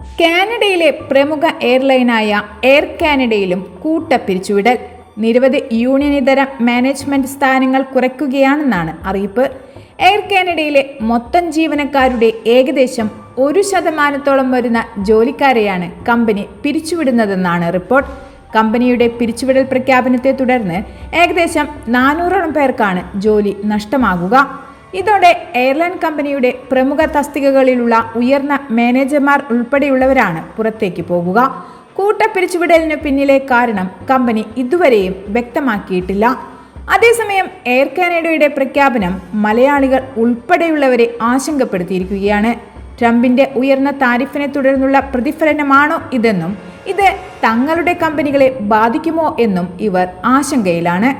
കാനഡയിലെ പ്രമുഖ എയർലൈനായ എയർ കാനഡയിലും കൂട്ടപ്പിരിച്ചുവിടൽ. നിരവധി യൂണിയനിതര മാനേജ്മെന്റ് സ്ഥാനങ്ങൾ കുറയ്ക്കുകയാണെന്നാണ് അറിയിപ്പ്. എയർ കാനഡയിലെ മൊത്തം ജീവനക്കാരുടെ ഏകദേശം ഒരു ശതമാനത്തോളം വരുന്ന ജോലിക്കാരെയാണ് കമ്പനി പിരിച്ചുവിടുന്നതെന്നാണ് റിപ്പോർട്ട്. കമ്പനിയുടെ പിരിച്ചുവിടൽ പ്രഖ്യാപനത്തെ തുടർന്ന് ഏകദേശം നാനൂറോളം പേർക്കാണ് ജോലി നഷ്ടമാകുക. ഇതോടെ എയർലൈൻ കമ്പനിയുടെ പ്രമുഖ തസ്തികകളിലുള്ള ഉയർന്ന മാനേജർമാർ ഉൾപ്പെടെയുള്ളവരാണ് പുറത്തേക്ക് പോകുക. കൂട്ടപ്പിരിച്ചുവിടലിന് പിന്നിലെ കാരണം കമ്പനി ഇതുവരെയും വ്യക്തമാക്കിയിട്ടില്ല. അതേസമയം എയർ കാനഡയുടെ പ്രഖ്യാപനം മലയാളികൾ ഉൾപ്പെടെയുള്ളവരെ ആശങ്കപ്പെടുത്തിയിരിക്കുകയാണ്. ട്രംപിന്റെ ഉയർന്ന താരിഫിനെ തുടർന്നുള്ള പ്രതിഫലനമാണോ ഇതെന്നും ഇത് തങ്ങളുടെ കമ്പനികളെ ബാധിക്കുമോ എന്നും ഇവർ ആശങ്കയിലാണ്.